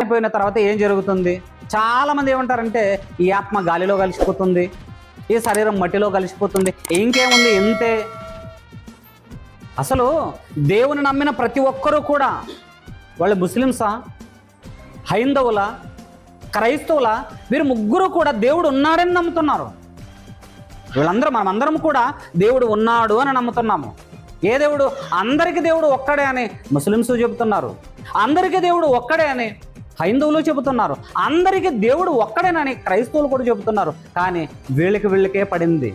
అయిపోయిన తర్వాత ఏం జరుగుతుంది? చాలా మంది ఏమంటారంటే ఈ ఆత్మ గాలిలో కలిసిపోతుంది ఈ శరీరం మట్టిలో కలిసిపోతుంది ఇంకేముంది ఇంతే? అసలు దేవుని నమ్మిన ప్రతి ఒక్కరూ కూడా వాళ్ళు ముస్లిమ్సా? హైందవుల? క్రైస్తవుల? వీరు ముగ్గురు కూడా దేవుడు ఉన్నాడని నమ్ముతున్నారు. వీళ్ళందరూ మనమందరం కూడా దేవుడు ఉన్నాడు అని నమ్ముతున్నాము. ఏ దేవుడు? అందరికీ దేవుడు ఒక్కడే అని ముస్లిమ్స్ చెబుతున్నారు. అందరికీ దేవుడు ఒక్కడే అని హైందవులు చెబుతున్నారు. అందరికీ దేవుడు ఒక్కడేనని క్రైస్తవులు కూడా చెబుతున్నారు. కానీ వీళ్ళకి వీళ్ళకే పడింది.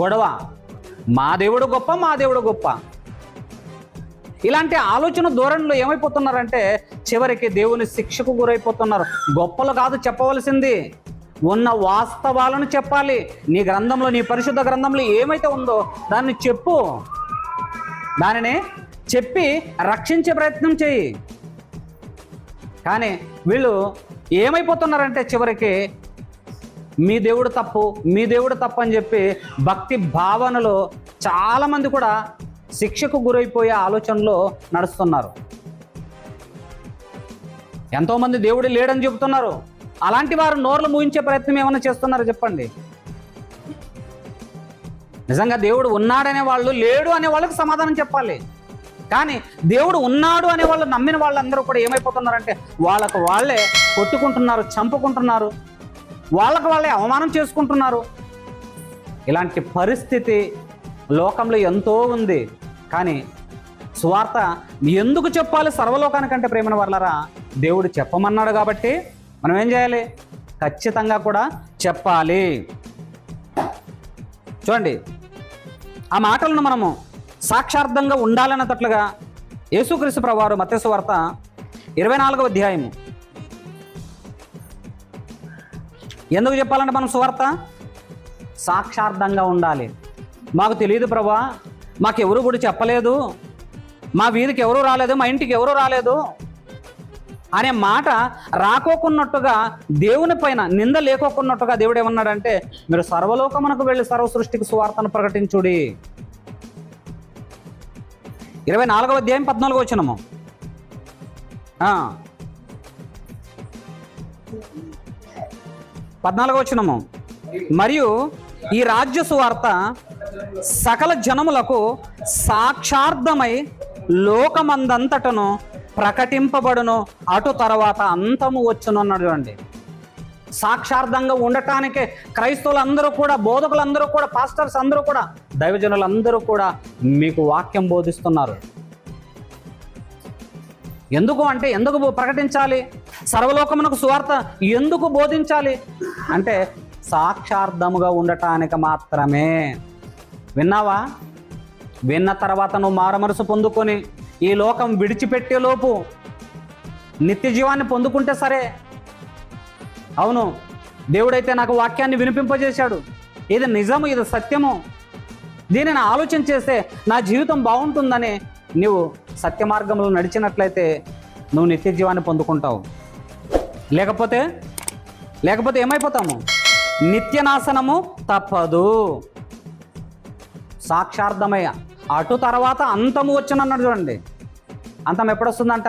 గొడవ. మా దేవుడు గొప్ప మా దేవుడు గొప్ప. ఇలాంటి ఆలోచన ధోరణిలో ఏమైపోతున్నారంటే చివరికి దేవుని శిక్షకు గురైపోతున్నారు. గొప్పలు కాదు చెప్పవలసింది. ఉన్న వాస్తవాలను చెప్పాలి. నీ గ్రంథంలో నీ పరిశుద్ధ గ్రంథంలో ఏమైతే ఉందో దాన్ని చెప్పు. దానిని చెప్పి రక్షించే ప్రయత్నం చేయి. కానీ వీళ్ళు ఏమైపోతున్నారంటే చివరికి మీ దేవుడు తప్పు మీ దేవుడు తప్పు అని చెప్పి భక్తి భావనలో చాలామంది కూడా శిక్షకు గురైపోయే ఆలోచనలో నడుస్తున్నారు. ఎంతోమంది దేవుడు లేడని చెబుతున్నారు. అలాంటి వారు నోర్లు మూయించే ప్రయత్నం ఏమైనా చేస్తున్నారో చెప్పండి. నిజంగా దేవుడు ఉన్నాడనే వాళ్ళు లేడు అనే వాళ్ళకి సమాధానం చెప్పాలి. కానీ దేవుడు ఉన్నాడు అనే వాళ్ళు నమ్మిన వాళ్ళందరూ కూడా ఏమైపోతున్నారంటే వాళ్ళకు వాళ్ళే కొట్టుకుంటున్నారు చంపుకుంటున్నారు. వాళ్ళకు వాళ్ళే అవమానం చేసుకుంటున్నారు. ఇలాంటి పరిస్థితి లోకంలో ఎంతో ఉంది. కానీ సువార్త ఎందుకు చెప్పాలి సర్వలోకానికంటే ప్రేమైన వర్లరా? దేవుడు చెప్పమన్నాడు కాబట్టి మనం ఏం చేయాలి? ఖచ్చితంగా కూడా చెప్పాలి. చూడండి ఆ మాటలను మనము సాక్షార్థంగా ఉండాలన్నట్లుగా యేసుక్రీస్తు ప్రభువారు మత్స్సు వార్త ఇరవై నాలుగవ అధ్యాయము. ఎందుకు చెప్పాలంటే మనం సువార్త? సాక్షార్థంగా ఉండాలి. మాకు తెలియదు ప్రభా. మాకెవరు కూడా చెప్పలేదు. మా వీధికి ఎవరు రాలేదు. మా ఇంటికి ఎవరు రాలేదు. అనే మాట రాకోకున్నట్టుగా దేవుని పైన నింద లేకోకున్నట్టుగా దేవుడు ఏమన్నాడంటే మీరు సర్వలోకమునకు వెళ్ళి సర్వ సృష్టికి సువార్తను ప్రకటించుడి. ఇరవై నాలుగవ అధ్యాయం పద్నాలుగో వచ్చినము పద్నాలుగో వచ్చినము మరియు ఈ రాజ్య సువార్త సకల జనములకు సాక్షార్థమై లోకమందంతటను ప్రకటింపబడును. అటు తర్వాత అంతము వచ్చును అన్నాడు సాక్షార్థంగా ఉండటానికి క్రైస్తవులందరూ కూడా బోధకులందరూ కూడా పాస్టర్స్ అందరూ కూడా దైవజనులందరూ కూడా మీకు వాక్యం బోధిస్తున్నారు. ఎందుకు అంటే ఎందుకు ప్రకటించాలి? సర్వలోకమునకు సువార్త ఎందుకు బోధించాలి? అంటే సాక్షార్థముగా ఉండటానికి మాత్రమే. విన్నావా? విన్న తర్వాత నువ్వు మారమరుసు పొందుకొని ఈ లోకం విడిచిపెట్టే లోపు నిత్య జీవాన్ని పొందుకుంటే సరే అవును. దేవుడైతే నాకు వాక్యాన్ని వినిపింపజేశాడు. ఇది నిజము ఇది సత్యము దీనిని ఆలోచన చేస్తే నా జీవితం బాగుంటుందని నీవు సత్య మార్గంలో నడిచినట్లయితే నువ్వు నిత్య జీవాన్ని పొందుకుంటావు. లేకపోతే లేకపోతే ఏమైపోతాము? నిత్య నాశనము తప్పదు. సాక్షార్థమయ్య అటు తర్వాత అంతము వచ్చినన్నాడు చూడండి. అంతం ఎప్పుడొస్తుందంట?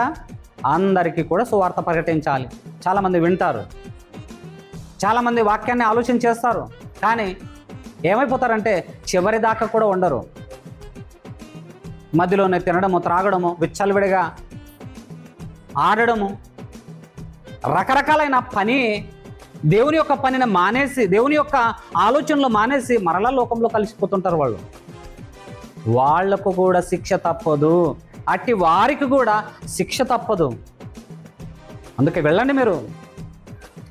అందరికీ కూడా సువార్త ప్రకటించాలి. చాలామంది వింటారు. చాలామంది వాక్యాన్ని ఆలోచన చేస్తారు కానీ ఏమైపోతారంటే చివరి దాకా కూడా ఉండరు. మధ్యలోనే తినడము త్రాగడము విచ్చలవిడిగా ఆడడము రకరకాలైన పని దేవుని యొక్క పనిని మానేసి దేవుని యొక్క ఆలోచనలు మానేసి మరలా లోకంలో కలిసిపోతుంటారు వాళ్ళు. వాళ్ళకు కూడా శిక్ష తప్పదు. అట్టి వారికి కూడా శిక్ష తప్పదు. అందుకే వెళ్ళండి మీరు.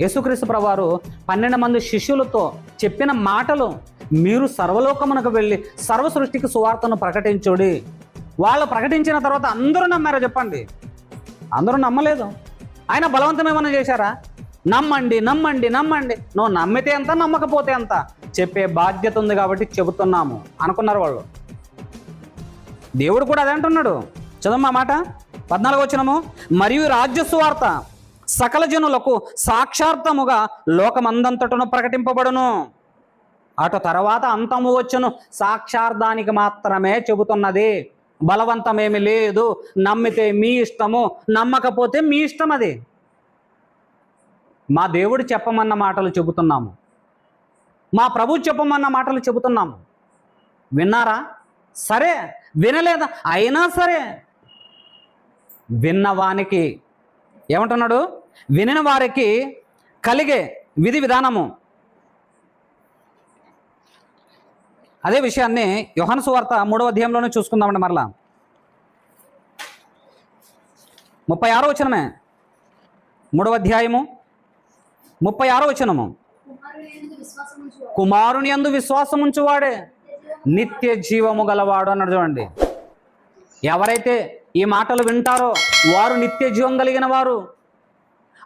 యేసుక్రీస్తు ప్రభువారు పన్నెండు మంది శిష్యులతో చెప్పిన మాటలు మీరు సర్వలోకమునకు వెళ్ళి సర్వ సృష్టికి సువార్తను ప్రకటించుడి. వాళ్ళు ప్రకటించిన తర్వాత అందరూ నమ్మారో చెప్పండి. అందరూ నమ్మలేదు. ఆయన బలవంతం ఏమైనా చేశారా? నమ్మండి నమ్మండి నమ్మండి. నువ్వు నమ్మితే ఎంత నమ్మకపోతే ఎంత? చెప్పే బాధ్యత ఉంది కాబట్టి చెబుతున్నాము అనుకున్నారు వాళ్ళు. దేవుడు కూడా అదే అంటున్నాడు. చదమ్మా మాట. పద్నాలుగు వచ్చినము మరియు రాజ్య సువార్త సకల జనులకు సాక్షార్థముగా లోకమందంతటను ప్రకటింపబడును. అటు తర్వాత అంతము వచ్చును. సాక్షార్థానికి మాత్రమే చెబుతున్నది. బలవంతమేమి లేదు. నమ్మితే మీ ఇష్టము. నమ్మకపోతే మీ ఇష్టం అది మా దేవుడు చెప్పమన్న మాటలు చెబుతున్నాము. మా ప్రభు చెప్పమన్న మాటలు చెబుతున్నాము. విన్నారా? సరే. వినలేదా? అయినా సరే. విన్నవానికి ఏమంటున్నాడు? వినిన వారికి కలిగే విధి విధానము. అదే విషయాన్ని యోహాను సువార్త మూడవ అధ్యాయంలోనే చూసుకుందామండి మరలా. ముప్పై ఆరో వచనమే. మూడవ అధ్యాయము ముప్పై ఆరో వచనము. కుమారుని యందు విశ్వాసం ఉంచువాడే నిత్య జీవము గలవాడు అన్నాడు చూడండి. ఎవరైతే ఈ మాటలు వింటారో వారు నిత్య జీవం కలిగిన వారు.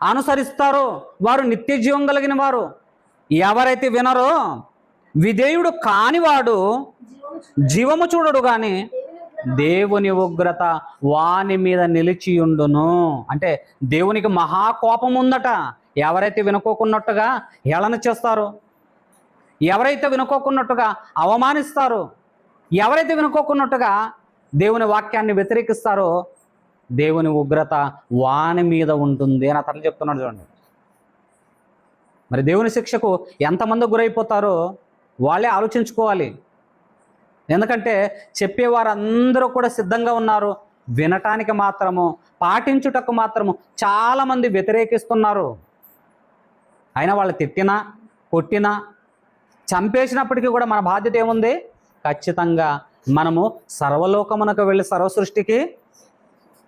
అనుసరిస్తారో వారు నిత్య జీవం కలిగిన వారు. ఎవరైతే వినరో విధేయుడు కానివాడు జీవము జీవము చూడడు కానీ దేవుని ఉగ్రత వాని మీద నిలిచియుండును అంటే దేవునికి మహాకోపం ఉందట. ఎవరైతే వినుకోకున్నట్టుగా హేళన చేస్తారు ఎవరైతే వినుకోకున్నట్టుగా అవమానిస్తారు ఎవరైతే వినుకోకున్నట్టుగా దేవుని వాక్యాన్ని వ్యతిరేకిస్తారో దేవుని ఉగ్రత వాని మీద ఉంటుంది అని అతను చెప్తున్నాడు చూడండి. మరి దేవుని శిక్షకు ఎంతమంది గురైపోతారో వాళ్ళే ఆలోచించుకోవాలి. ఎందుకంటే చెప్పేవారందరూ కూడా సిద్ధంగా ఉన్నారు. వినటానికి మాత్రము పాటించుటకు మాత్రము చాలామంది వ్యతిరేకిస్తున్నారు. అయినా వాళ్ళు తిట్టినా కొట్టినా చంపేసినప్పటికీ కూడా మన బాధ్యత ఏముంది? ఖచ్చితంగా మనము సర్వలోకమునకు వెళ్ళి సర్వ సృష్టికి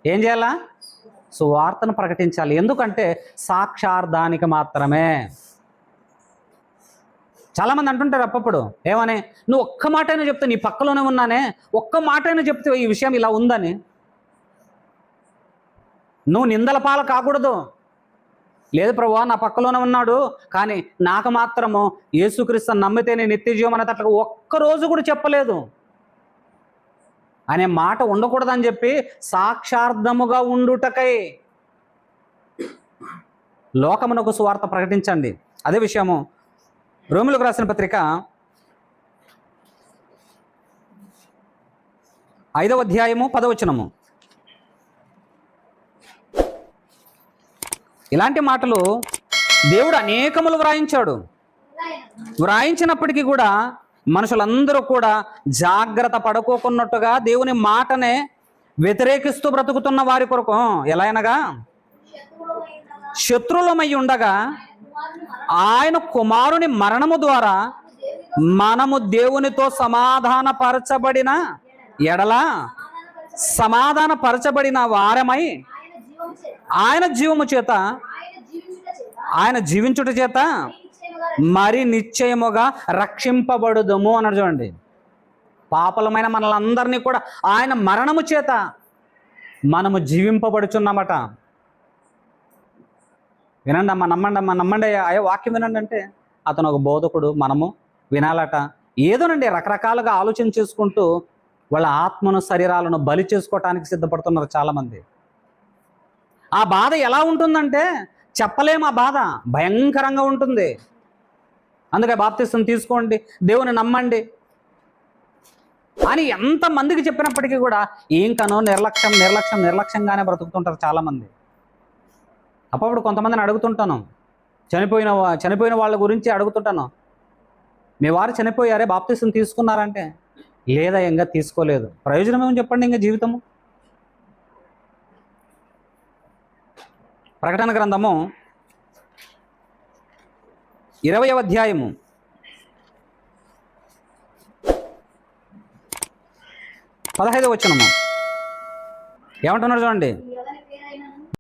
ఏం చేయాలా? సువార్తను ప్రకటించాలి. ఎందుకంటే సాక్షార్థానికి మాత్రమే. చాలామంది అంటుంటారు అప్పప్పుడు ఏమని? నువ్వు ఒక్క మాట అయినా చెప్తే నీ పక్కలోనే ఉన్నానే? ఒక్క మాట అయినా చెప్తే ఈ విషయం ఇలా ఉందని? నువ్వు నిందల పాల కాకూడదు. లేదు ప్రభు నా పక్కలోనే ఉన్నాడు. కానీ నాకు మాత్రము యేసుక్రీస్తు నమ్మితేనే నిత్య జీవం అనేది ఒక్కరోజు కూడా చెప్పలేదు. అనే మాట ఉండకూడదని చెప్పి సాక్షార్థముగా ఉండుటకై లోకమునకు సువార్త ప్రకటించండి. అదే విషయము. రోమిలకు రాసిన పత్రిక ఐదవ అధ్యాయము పదవచనము. ఇలాంటి మాటలు దేవుడు అనేకములు వ్రాయించాడు. వ్రాయించినప్పటికీ కూడా మనుషులందరూ కూడా జాగ్రత్త పడుకోకున్నట్టుగా దేవుని మాటనే వ్యతిరేకిస్తూ బ్రతుకుతున్న వారి కొరకు ఎలా అయినగా? శత్రులమై ఉండగా ఆయన కుమారుని మరణము ద్వారా మనము దేవునితో సమాధానపరచబడిన ఎడల సమాధానపరచబడిన వారమై ఆయన జీవము చేత ఆయన జీవించుట చేత మరి నిశ్చయముగా రక్షింపబడుదుము అన్నాడు చూడండి. పాపలమైన మనలందరినీ కూడా ఆయన మరణము చేత మనము జీవింపబడుచున్నామట. వినండి అమ్మ నమ్మండి అమ్మ నమ్మండి అయ్యా వాక్యం వినండి అంటే అతను ఒక బోధకుడు మనము వినాలట. ఏదోనండి రకరకాలుగా ఆలోచన చేసుకుంటూ వాళ్ళ ఆత్మను శరీరాలను బలి చేసుకోవటానికి సిద్ధపడుతున్నారు చాలామంది. ఆ బాధ ఎలా ఉంటుందంటే చెప్పలేము ఆ బాధ. భయంకరంగా ఉంటుంది. అందుకే బాప్తిస్తుని తీసుకోండి దేవుని నమ్మండి. అని ఎంతమందికి చెప్పినప్పటికీ కూడా ఏం కనో నిర్లక్ష్యం నిర్లక్ష్యం నిర్లక్ష్యంగానే బ్రతుకుతుంటారు చాలామంది. అప్పుడు కొంతమందిని అడుగుతుంటాను చనిపోయిన చనిపోయిన వాళ్ళ గురించి అడుగుతుంటాను. మీ వారు చనిపోయారే బాప్తిస్తం తీసుకున్నారంటే? లేదా ఇంకా తీసుకోలేదు. ప్రయోజనం ఏమని చెప్పండి ఇంకా జీవితము? ప్రకటన గ్రంథము ఇరవయవ అధ్యాయము పదహైదవ వచనము. ఏమంటున్నారు చూడండి?